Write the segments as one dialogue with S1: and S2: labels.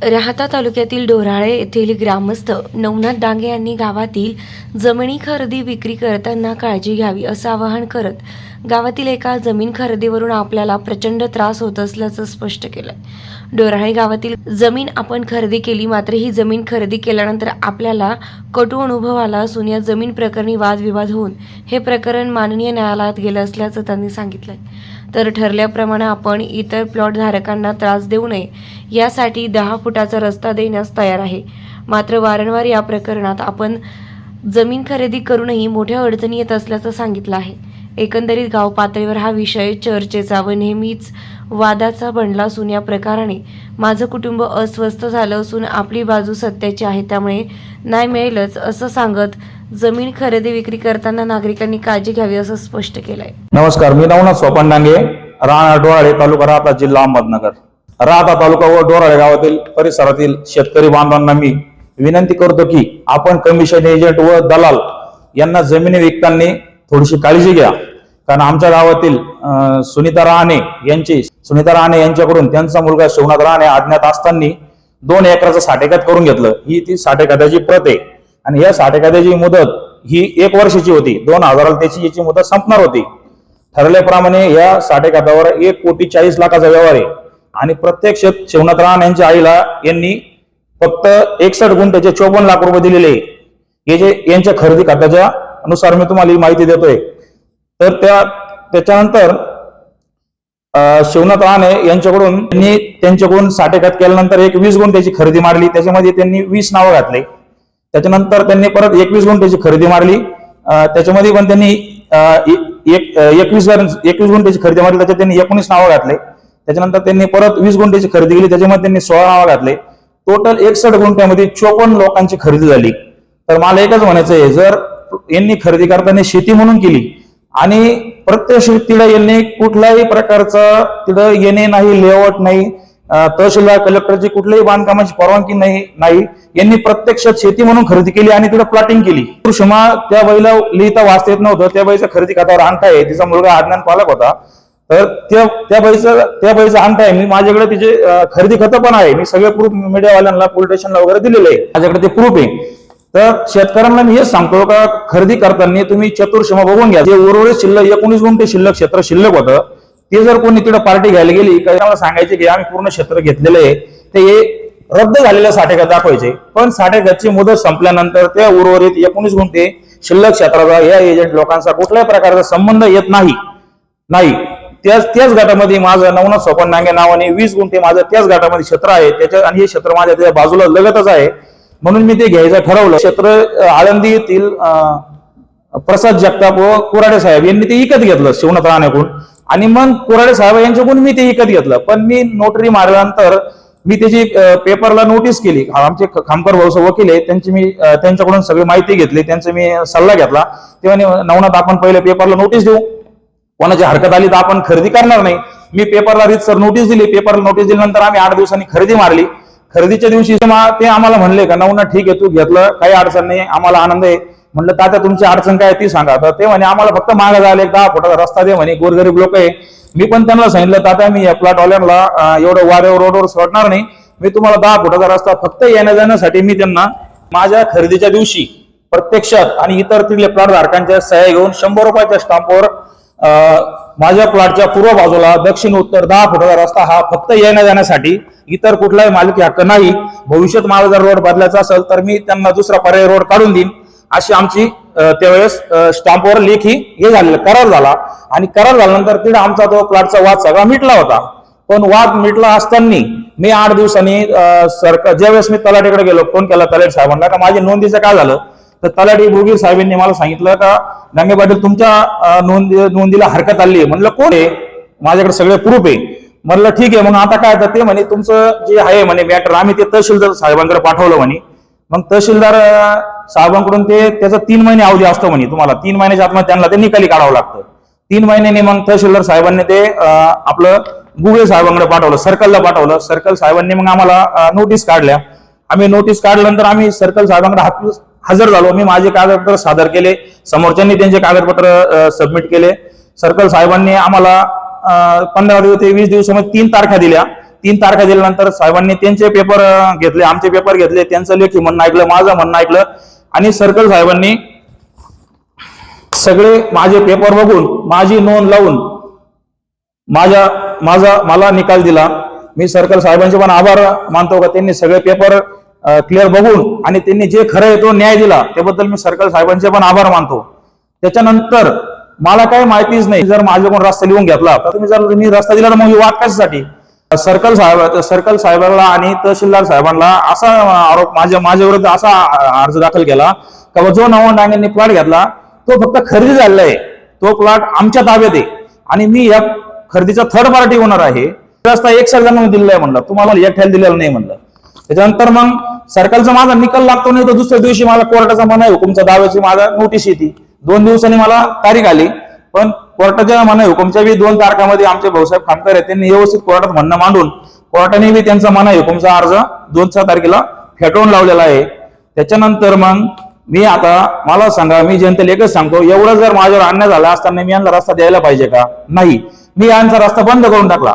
S1: राहाता तालुक्यातील डोराळे येथील ग्रामस्थ नवनाथ डांगे यांनी गावातील जमिनी खरेदी विक्री करताना काळजी घ्यावी असं आवाहन करत गावातील एका जमीन खरेदीवरून आपल्याला प्रचंड त्रास होत असल्याचं स्पष्ट केलं डोराळे गावातील जमीन आपण खरेदी केली मात्र ही जमीन खरेदी केल्यानंतर आपल्याला कटू अनुभव आला असून या जमीन प्रकरणी वादविवाद होऊन हे प्रकरण माननीय न्यायालयात गेलं असल्याचं त्यांनी सांगितलंय. तर ठरल्याप्रमाणे आपण इतर प्लॉट धारकांना त्रास देऊ नये. यासाठी दहा फुटाचा रस्ता देण्यास तयार आहे. मात्र वारंवार या प्रकरणात आपण जमीन खरेदी करूनही मोठ्या अडचणी येत असल्याचं सांगितलं आहे. एकंदरीत गाव पातळीवर हा विषय चर्चेचा व नेहमीच वादाचा बनला असून या प्रकाराने माझं कुटुंब अस्वस्थ झालं असून आपली बाजू सत्याची आहे त्यामुळे नाही मिळेलच असं सांगत जमीन खरेदी विक्री करताना नागरिकांनी काळजी घ्यावी असं स्पष्ट केलंय.
S2: नमस्कार मी नवनाथ सोपान डांगे राणा डोराळे तालुका राहता जिल्हा अहमदनगर. राहता तालुका व डोराळे गावातील परिसरातील शेतकरी बांधवांना मी विनंती करतो की आपण कमिशन एजंट व दलाल यांना जमिनी विकताना थोडीशी काळजी घ्या. कारण आमच्या गावातील सुनीता रहाणे यांची सुनीता रहाणे यांच्याकडून त्यांचा मुलगा शिवनाथ रहाणे अज्ञात असताना दोन एकराचं साठेकात करून घेतलं. ही ती साठेखात्याची प्रत आहे. आणि या साठेखात्याची मुदत ही एक वर्षाची होती. दोन हजाराला त्याची याची मुदत संपणार होती. ठरल्याप्रमाणे या साठे खात्यावर एक कोटी चाळीस लाखाचा व्यवहार आहे. आणि प्रत्येक शिवनाथ राहण यांच्या आईला यांनी फक्त एकसष्ट गुंठ्याचे चोपन्न लाख रुपये दिलेले हे जे यांच्या खरेदी खात्याच्या अनुसार मी तुम्हाला ही माहिती देतोय. तर त्या त्याच्यानंतर शिवनाथ राणे यांच्याकडून त्यांनी त्यांच्याकडून साठेखात केल्यानंतर एक वीस गुंठ्याची खरेदी मारली. त्याच्यामध्ये त्यांनी वीस नावं घातले. त्याच्यानंतर त्यांनी परत एकवीस गुंठ्याची खरेदी मारली. त्याच्यामध्ये पण त्यांनी एकवीस एकवीस गुंठ्याची खरेदी मारली. त्याच्यात त्यांनी एकोणीस नावं घातले. त्याच्यानंतर त्यांनी परत वीस गुंठ्याची खरेदी केली. त्याच्यामध्ये त्यांनी सोळा नावं घातले. टोटल एकसष्ट गुंठ्यामध्ये चोपन्न लोकांची खरेदी झाली. तर मला एकच म्हणायचं आहे जर यांनी खरेदी करताना शेती म्हणून केली आणि प्रत्यक्ष शेतीला यांनी कुठल्याही प्रकारचं तिथं येणे नाही लेआउट नाही तहसीलदार कलेक्टरची कुठल्याही बांधकामाची परवानगी नाही नाही. यांनी प्रत्यक्षात शेती म्हणून खरेदी केली आणि तिथं प्लॉटिंग केली. क्षमा त्या बाईला लिहिता वाचता येत नव्हतं. त्या बाईचा खरेदी खात्यावर आणता आहे तिचा मुलगा आज्ञान पालक होता. तर त्या त्या बाईचं त्या बाईचा आणता आहे मी माझ्याकडे तिचे खरेदी खतं पण आहे. मी सगळे प्रूफ मीडियावाल्यांना पोलीस स्टेशनला वगैरे दिलेले आहे. माझ्याकडे ते प्रूफ आहे. तर शेतकऱ्यांना मी हेच सांगतो का खरेदी करताना तुम्ही चतुर्षमा बघून घ्या. जे उर्वरित शिल्लक एकोणीस गुंठे शिल्लक क्षेत्र शिल्लक होतं ते जर कोणी तिकडे पार्टी घ्यायला गेली का मला सांगायचे की आम्ही पूर्ण क्षेत्र घेतलेलं आहे. ते रद्द झालेलं साठेघर दाखवायचे. पण साठेघरची मुदत संपल्यानंतर त्या उर्वरित एकोणीस गुंठे शिल्लक क्षेत्राचा या एजंट लोकांचा कुठल्याही प्रकारचा संबंध येत नाही. नाही. त्याच त्याच गटामध्ये माझं नवनाथ सोपन नांगे नावाने वीस गुंठे माझं त्याच गटामध्ये क्षेत्र आहे. त्याच्या आणि हे क्षेत्र माझ्या त्या बाजूला लगतच आहे. म्हणून मी ते घ्यायचं ठरवलं. क्षेत्र आळंदी येथील अं, प्रसाद जगताप व कुराडे साहेब यांनी ते विकत घेतलं शिवनाथ राणेकडून. आणि मग कुराडे साहेब यांच्याकडून मी ते विकत घेतलं. पण मी नोटरी मारल्यानंतर मी त्याची पेपरला नोटीस केली. आमचे खामकर भाऊ वकील आहे त्यांची मी त्यांच्याकडून सगळी माहिती घेतली. त्यांचा मी सल्ला घेतला. तेव्हा नवनाथ आपण पहिले पेपरला नोटीस देऊ. कोणाची हरकत आली तर आपण खरेदी करणार नाही. मी पेपरला सर नोटीस दिली. पेपरला नोटीस दिल्यानंतर आम्ही आठ दिवसांनी खरेदी मारली. खरेदीच्या दिवशी ते आम्हाला म्हणले का नवना ठीक आहे तू घेतलं. काही अडचण नाही. आम्हाला आनंद आहे. म्हणलं तात्या तुमची अडचण काय आहे ती सांगा. तर ते म्हणे आम्हाला फक्त मागे झाले एक दहा फुटाचा रस्ता दे म्हणे. गोरगरीब लोक आहे. मी पण त्यांना सांगितलं तात्या मी या प्लॉटवाल्यांना एवढं वाऱ्यावर रोडवर सोडणार नाही. मी तुम्हाला दहा फुटाचा रस्ता फक्त येण्या जाण्यासाठी मी त्यांना माझ्या खरेदीच्या दिवशी प्रत्यक्षात आणि इतर तिथल्या प्लॉट धारकांच्या सह्या घेऊन शंभर रुपयाच्या स्टाम्पवर माझ्या प्लॉटच्या पूर्व बाजूला दक्षिण उत्तर दहा फुटाचा रस्ता हा फक्त येण्या जाण्यासाठी इतर कुठलाही मालकी हक्क नाही. भविष्यात मला जर रोड बदलायचा असेल तर मी त्यांना दुसरा पर्याय रोड काढून देईन. अशी आमची त्यावेळेस स्टॅम्पवर लेख लेखी हे झालेलं करार झाला. आणि करार झाल्यानंतर तिथे आमचा तो प्लॉटचा वाद सगळा मिटला होता. पण वाद मिटला असताना मी आठ दिवसांनी सरकार ज्यावेळेस मी तलाठीकडे गेलो फोन केला तलाठी साहेबांना का माझ्या नोंदीचं काय झालं? तर तलाठी भोगीर साहेबांनी मला सांगितलं का डांगे पाटील तुमच्या नोंद नोंदी नोंदीला हरकत आली आहे. म्हणलं कोण आहे? माझ्याकडे सगळे प्रूफ आहे. म्हणलं ठीक आहे मग आता काय तर ते म्हणे तुमचं जे आहे म्हणे मॅटर आम्ही ते तहसीलदार साहेबांकडे पाठवलं म्हणे. मग तहसीलदार साहेबांकडून ते त्याचा तीन महिने अवधी असतो म्हणे. तुम्हाला तीन महिन्याच्या आतमध्ये त्यांना ते निकाली काढावं लागतं. तीन महिन्याने मग तहसीलदार साहेबांनी ते आपलं गुगळे साहेबांकडे पाठवलं सर्कलला पाठवलं. सर्कल साहेबांनी मग आम्हाला नोटीस काढल्या. आम्ही नोटीस काढल्यानंतर आम्ही सर्कल साहेबांकडे हजर झालो. मी माझे कागदपत्र सादर केले. समोरच्यांनी त्यांचे कागदपत्र सबमिट केले. सर्कल साहेबांनी आम्हाला पंधरा दिवस ते वीस दिवसामध्ये तीन तारखा दिल्या. तीन तारखा दिल्यानंतर साहेबांनी त्यांचे पेपर घेतले. आमचे पेपर घेतले. त्यांचं लेखी म्हणणं ऐकलं माझं म्हणणं ऐकलं. आणि सर्कल साहेबांनी सगळे माझे पेपर बघून माझी नोंद लावून माझ्या माझा मला निकाल दिला. मी सर्कल साहेबांचे पण आभार मानतो का? त्यांनी सगळे पेपर क्लिअर बघून आणि त्यांनी जे खरं आहे तो न्याय दिला. त्याबद्दल मी सर्कल साहेबांचे पण आभार मानतो. त्याच्यानंतर मला काही माहितीच नाही. जर माझ्याकडून रस्ता लिहून घेतला तर तुम्ही जर मी रस्ता दिला तर मग ही वाट कशासाठी? सर्कल साहेब सर्कल साहेबांना आणि तहसीलदार साहेबांना असा आरोप माझ्या माझ्या विरुद्ध असा अर्ज दाखल केला का जो नवन डांगेंनी प्लॉट घेतला तो फक्त खरेदी झालेला आहे. तो प्लॉट आमच्या ताब्यात आहे. आणि मी या खरेदीचा थर्ड पार्टी होणार आहे. रस्ता एक सर्जांना दिलेला आहे म्हणलं. तुम्हाला एकट्याला दिलेला नाही म्हणलं. त्याच्यानंतर मग सर्कलचा माझा निकाल लागतो नाही तर दुसऱ्या दिवशी मला कोर्टाचा मनाई हुकुमच्या दाव्याची माझा नोटीस येते. दोन दिवसांनी मला तारीख आली. पण कोर्टाच्या मनाई हुकुमच्या बी दोन तारखामध्ये आमचे भाऊसाहेब खामकर आहेत. त्यांनी व्यवस्थित कोर्टात म्हणणं मांडून कोर्टाने बी त्यांचा मनाई हुकुमचा अर्ज दोन सहा तारखेला फेटवून लावलेला आहे. त्याच्यानंतर मग मी आता मला सांगा मी जनतेला एकच सांगतो एवढं जर माझ्यावर अन्याय झाला असताना मी यांना रस्ता द्यायला पाहिजे का? नाही. मी यांचा रस्ता बंद करून टाकला.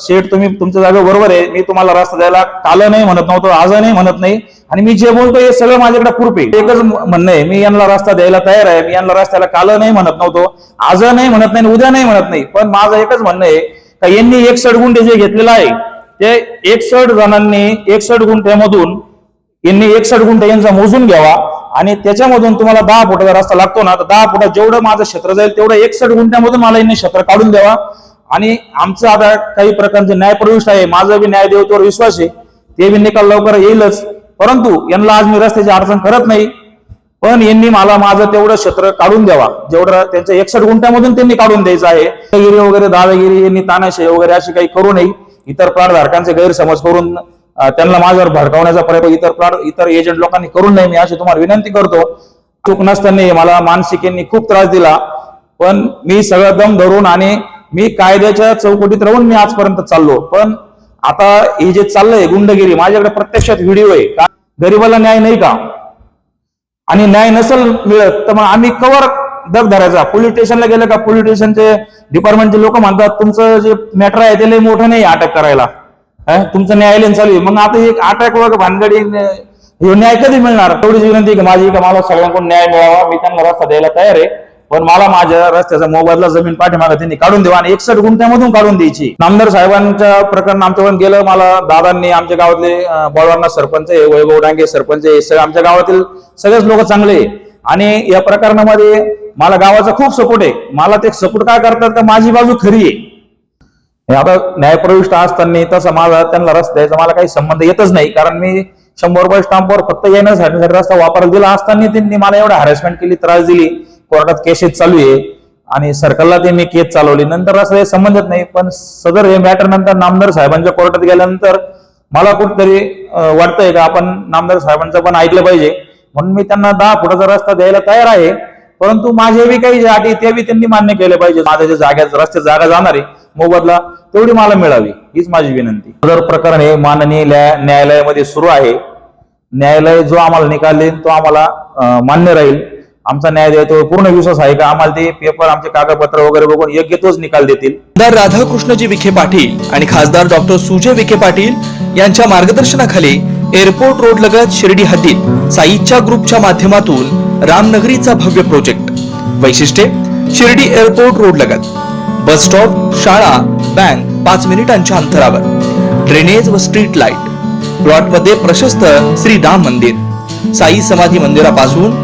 S2: शेठ तुम्ही तुमच्या जागा बरोबर आहे. मी तुम्हाला रस्ता द्यायला काल नाही म्हणत नव्हतो आज नाही म्हणत नाही. आणि मी जे बोलतो हे सगळं माझ्याकडे प्रूफ एकच म्हणणं आहे मी यांना रस्ता द्यायला तयार आहे मी यांना रस्त्याला काल नाही म्हणत नव्हतो आज नाही म्हणत नाही उद्या नाही म्हणत नाही. पण माझं एकच म्हणणं आहे का यांनी एकसठ गुंठे जे घेतलेलं आहे ते एकसठ जणांनी एकसठ गुंठ्यामधून यांनी एकसठ गुंठे यांचा मोजून घ्यावा आणि त्याच्यामधून तुम्हाला दहा फुटाचा रस्ता लागतो ना तर दहा फुटात जेवढं माझं क्षेत्र जाईल तेवढं एकसठ गुंठ्यामधून मला यांनी क्षेत्र काढून द्यावा. आणि आमचं आता काही प्रकारचे न्यायप्रविष्ट आहे माझा बी न्याय देवतेवर विश्वास आहे ते बी निकाल लवकर येईलच. परंतु यांना आज मी रस्त्याची अडचण करत नाही. पण यांनी मला माझं तेवढं क्षेत्र काढून द्यावा. जेवढं त्यांच्या एकसठ गुंठ्यामधून त्यांनी काढून द्यायचं आहे. गिरी वगैरे दादागिरी यांनी तानाशाही वगैरे अशी काही करू नये. इतर प्राणधारकांचे गैरसमज करून त्यांना माझ्यावर भडकावण्याचा प्रयत्न इतर प्राण इतर एजंट लोकांनी करू नये. मी अशी तुम्हाला विनंती करतो. चूक नसताना मला मानसिक यांनी खूप त्रास दिला. पण मी सगळं दम धरून आणि मी कायद्याच्या चौकटीत राहून मी आजपर्यंत चाललो. पण आता हे जे चाललंय गुंडगिरी माझ्याकडे प्रत्यक्षात व्हिडिओ आहे. का? गरीबाला न्याय नाही का? आणि न्याय नसेल मिळत तर मग आम्ही कवर दग धरायचा. पोलीस स्टेशनला गेलं का पोलीस स्टेशनचे डिपार्टमेंटचे लोक म्हणतात तुमचं जे मॅटर आहे ते लय मोठं नाही अटक करायला. तुमचं न्यायालयीन चालू आहे. मग आता एक अटक वगैरे भानगडी हे न्याय कधी मिळणार? तेवढीच विनंती की माझी का मला सगळ्यांकडून न्याय मिळावा. मी त्यांना रस्ता द्यायला तयार आहे. पण मला माझ्या रस्त्याचा मोबदला जमीन पाठीमागा त्यांनी काढून द्यावा आणि एकसठ गुंठ्यामधून काढून द्यायची. नामदार साहेबांच्या प्रकरण आमच्याकडून गेलं मला दादांनी आमच्या गावातले बळवांना सरपंच आहे वैभव डांगे सरपंच आहे सगळे आमच्या गावातील सगळेच लोक चांगले आणि या प्रकरणामध्ये मला गावाचा खूप सपोर्ट आहे. मला ते सपोर्ट काय करतात तर माझी बाजू खरी आहे. आता न्यायप्रविष्ट असताना तसा माझा त्यांना रस्ता मला काही संबंध येतच नाही. कारण मी शंभर रुपये स्टाम्पवर फक्त येण्यासाठी रस्ता वापरायला दिला असताना त्यांनी मला एवढा हॅरेसमेंट केली त्रास दिली. कोर्टात केसेस चालू आहे. आणि सरकारला ते मी केस चालवली. नंतर असं हे समजत नाही पण सदर हे मॅटर नंतर नामदार साहेबांच्या कोर्टात गेल्यानंतर मला कुठतरी वाटतंय का आपण नामदार साहेबांचं पण ऐकलं पाहिजे. म्हणून मी त्यांना दहा फुटाचा रस्ता द्यायला तयार आहे. परंतु माझे बी काही अटी ते बी त्यांनी मान्य केले पाहिजे. माझ्या ज्या जाग्यात रस्ते जागा जाणार आहे मोबदला तेवढी मला मिळावी. हीच माझी विनंती. सदर प्रकरण हे माननीय न्यायालयामध्ये सुरू आहे. न्यायालय जो आम्हाला निकाल देईल तो आम्हाला मान्य राहील. आमचा न्याय देतो पूर्ण विश्वास आहे का? आम्हाला ते पेपर आमचे कागदपत्र वगैरे बघून योग्य तोच निकाल देतील.
S3: आमदार राधाकृष्णजी विखे पाटील आणि खासदार डॉक्टर सुजय विखे पाटील यांच्या मार्गदर्शनाखाली एअरपोर्ट रोड लगत शिर्डी हद्दीत साईच्या ग्रुपच्या माध्यमातून रामनगरीचा भव्य प्रोजेक्ट वैशिष्ट्ये शिर्डी एअरपोर्ट रोड लगत. बस स्टॉप शाळा बँक पाच मिनिटांच्या अंतरावर. ड्रेनेज व स्ट्रीट लाइट प्लॉटमध्ये प्रशस्त श्री राम मंदिर. साई समाधी मंदिरापासून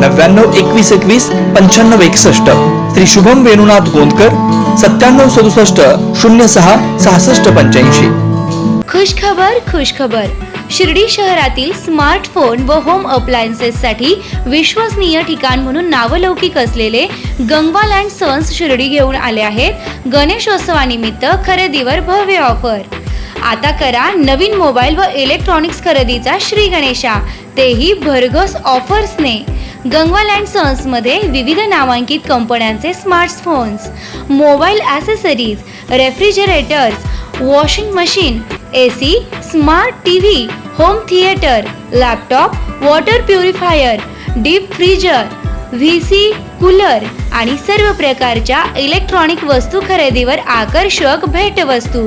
S3: नव्याण्णव एकवीस एकवीस पंच्याण्णव एकसष्ट. श्री शुभम वेणुनाथ गोंदकर सत्त्याण्णव सदुसष्ट शून्य सहा सहासष्ट पंच्याऐंशी.
S4: खुश खबर खुश खबर शिर्डी शहरातील स्मार्टफोन व होम अप्लायन्सेससाठी विश्वसनीय ठिकाण म्हणून नावलौकिक असलेले गंगवाल अँड सन्स शिर्डी घेऊन आले आहेत. गणेशोत्सवानिमित्त खरेदीवर भव्य ऑफर. आता करा नवीन मोबाईल व इलेक्ट्रॉनिक्स खरेदीचा श्री गणेशा. तेही भरघोस ऑफर्सने. गंगवाल अँड सन्समध्ये विविध नामांकित कंपन्यांचे smartphones mobile accessories refrigerators washing machine A C smart T V home theatre laptop water purifier deep freezer V C cooler आणि सर्व प्रकारच्या इलेक्ट्रॉनिक वस्तू खरेदीवर आकर्षक भेटवस्तू.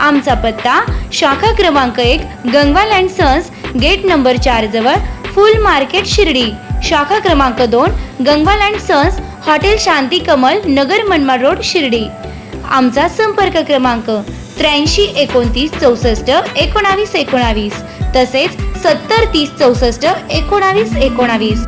S4: आमचा पत्ता शाखा क्रमांक एक Gangwal and sons gate number चार जवळ फुल मार्केट शिर्डी. शाखा क्रमांक दोन Gangwal and sons hotel Shanti Kamal Nagar Manmad road Shirdi. आमचा संपर्क क्रमांक त्र्याऐंशी एकोणतीस चौसष्ट एकोणावीस एकोणावीस तसेच सत्तर तीस चौसष्ट एकोणावीस एकोणावीस.